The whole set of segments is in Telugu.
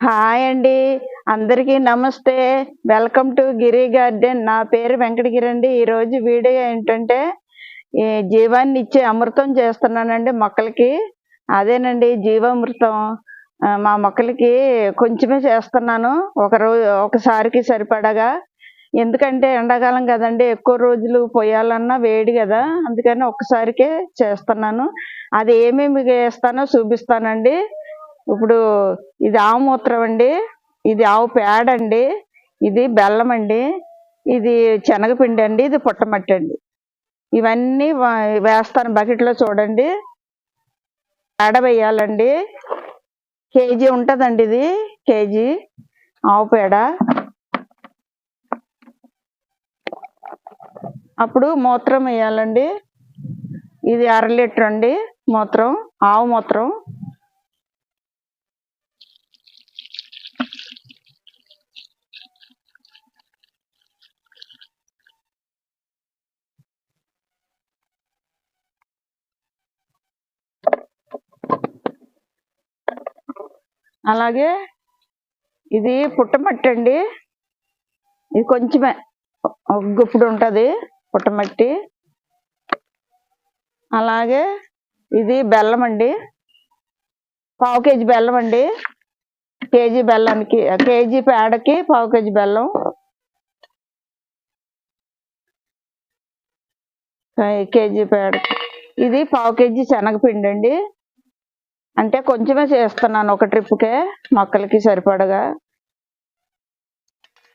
హాయ్ అండి. అందరికీ నమస్తే. వెల్కమ్ టు గిరి గార్డెన్ నా పేరు వెంకటగిరి అండి ఈరోజు వీడియో ఏంటంటే ఈ జీవాన్ని ఇచ్చే అమృతం చేస్తున్నానండి మొక్కలకి. అదేనండి జీవామృతం. మా మొక్కలకి కొంచెమే చేస్తున్నాను. ఒక రోజు ఒకసారికి సరిపడగా. ఎందుకంటే ఎండాకాలం కదండి ఎక్కువ రోజులు పోయాలన్నా వేడి కదా. అందుకని ఒక్కసారికే చేస్తున్నాను. అది ఏమేమి వేస్తానో చూపిస్తానండి. ఇప్పుడు ఇది ఆవు మూత్రం అండి ఇది ఆవు పేడ అండి ఇది బెల్లం అండి ఇది శనగపిండి అండి ఇది పుట్టమట్టి అండి. ఇవన్నీ వేస్తాను బకెట్లో చూడండి. పేడ వేయాలండి. కేజీ ఉంటుందండి ఇది కేజీ ఆవు పేడ. అప్పుడు మూత్రం వేయాలండి. ఇది అర లీటర్ అండి మూత్రం ఆవు మూత్రం. అలాగే ఇది పుట్టమట్టి అండి ఇది కొంచెమే గుప్పుడు ఉంటుంది పుట్టమట్టి. అలాగే ఇది బెల్లం అండి పావు కేజీ బెల్లం అండి కేజీ బెల్లానికి కేజీ పేడకి పావు కేజీ బెల్లం. కేజీ పేడకి. ఇది పావు కేజీ శనగపిండి అండి అంటే కొంచెమే చేస్తున్నాను ఒక ట్రిప్కే మొక్కలకి సరిపడగా.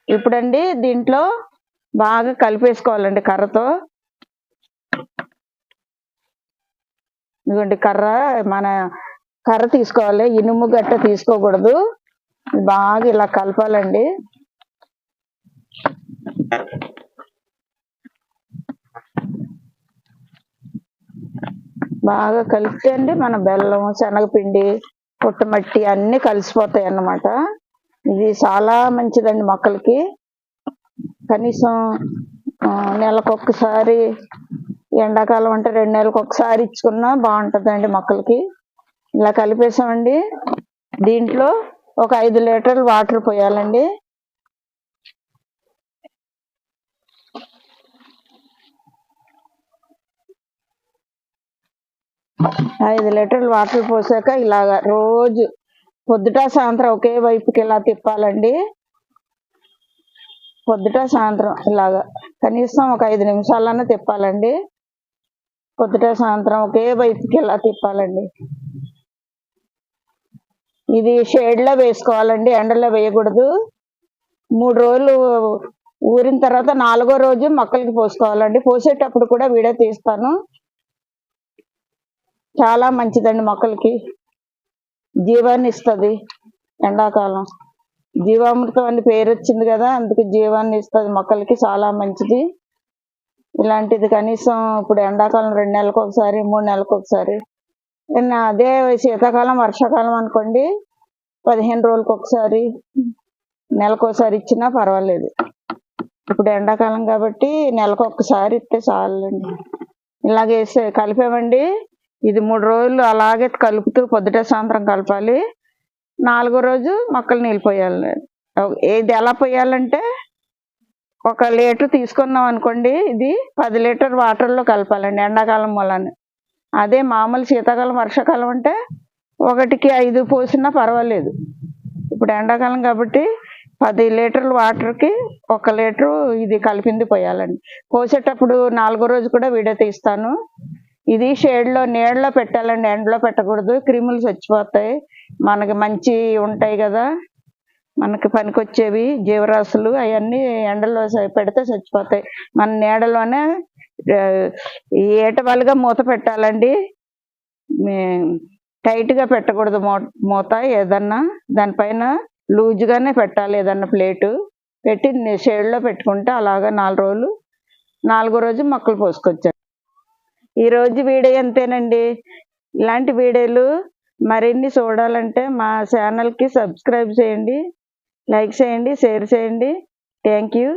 ఇప్పుడండి దీంట్లో బాగా కలిపేసుకోవాలండి కర్రతో. ఇదిగోండి కర్ర మన కర్ర తీసుకోవాలి ఇనుము గట్ట తీసుకోకూడదు. బాగా ఇలా కలపాలండి. బాగా కలిపితే అండి మన బెల్లం శనగపిండి పుట్టమట్టి అన్నీ కలిసిపోతాయి అన్నమాట. ఇది చాలా మంచిదండి మొక్కలకి. కనీసం నెలకు ఒక్కసారి ఎండాకాలం అంటే రెండు నెలలకు ఒకసారి ఇచ్చుకున్నా బాగుంటుందండి మొక్కలకి. ఇలా కలిపేసామండి. దీంట్లో ఒక ఐదు లీటర్లు వాటర్ పోయాలండి. ఐదు లీటర్లు వాటర్ పోసాక ఇలాగ రోజు పొద్దుట సాయంత్రం ఒకే వైపుకి ఇలా తిప్పాలండి. పొద్దుట సాయంత్రం ఇలాగా కనీసం ఒక ఐదు నిమిషాలన్నా తిప్పాలండి. పొద్దుట సాయంత్రం ఒకే వైపుకి ఇలా తిప్పాలండి. ఇది షేడ్లో వేసుకోవాలండి ఎండలో వేయకూడదు. మూడు రోజులు ఊరిన తర్వాత నాలుగో రోజు మొక్కలకి పోసుకోవాలండి. పోసేటప్పుడు కూడా వీడియో తీస్తాను. చాలా మంచిదండి మొక్కలకి. జీవాన్ని ఇస్తుంది ఎండాకాలం. జీవామృతం అని పేరు వచ్చింది కదా అందుకు జీవాన్ని ఇస్తుంది మొక్కలకి చాలా మంచిది. ఇలాంటిది కనీసం ఇప్పుడు ఎండాకాలం రెండు నెలలకు ఒకసారి మూడు నెలలకు ఒకసారి. అదే శీతాకాలం వర్షాకాలం అనుకోండి పదిహేను రోజులకు ఒకసారి నెలకొకసారి ఇచ్చినా పర్వాలేదు. ఇప్పుడు ఎండాకాలం కాబట్టి నెలకు ఒక్కసారి ఇస్తే చాలండి. ఇలాగే కలిపామండి. ఇది మూడు రోజులు అలాగే కలుపుతూ పొద్దుట సాయంత్రం కలపాలి. నాలుగో రోజు మొక్కలు నీళ్ళు పోయాలి. ఏది ఎలా పోయాలంటే ఒక లీటర్ తీసుకున్నాం అనుకోండి ఇది పది లీటర్ వాటర్లో కలపాలండి ఎండాకాలం వలన అదే మామూలు శీతాకాలం వర్షాకాలం అంటే ఒకటికి ఐదు పోసినా పర్వాలేదు. ఇప్పుడు ఎండాకాలం కాబట్టి పది లీటర్ల వాటర్కి ఒక లీటరు ఇది కలిపింది పోయాలండి. పోసేటప్పుడు నాలుగో రోజు కూడా వీడియో తీస్తాను. ఇది షేడ్లో నీడలో పెట్టాలండి. ఎండలో పెట్టకూడదు. క్రిములు చచ్చిపోతాయి. మనకి మంచి ఉంటాయి కదా. మనకి పనికొచ్చేవి జీవరాశులు అవన్నీ ఎండలో స- పెడితే చచ్చిపోతాయి. మన నీడలోనే ఆ, ఏటవాలుగా మూత పెట్టాలండి. టైట్గా పెట్టకూడదు మూ- మూత ఏదన్నా. దానిపైన లూజ్గానే పెట్టాలి ఏదన్నా ప్లేటు. పెట్టి షేడ్లో పెట్టుకుంటే అలాగా నాలుగు రోజులు నాలుగో రోజు మొక్కలు పోసుకొచ్చాను ఈరోజు వీడియో అంతేనండి ఇలాంటి వీడియోలు మరిన్ని చూడాలంటే మా ఛానల్కి సబ్స్క్రైబ్ చేయండి లైక్ చేయండి షేర్ చేయండి. Thank you.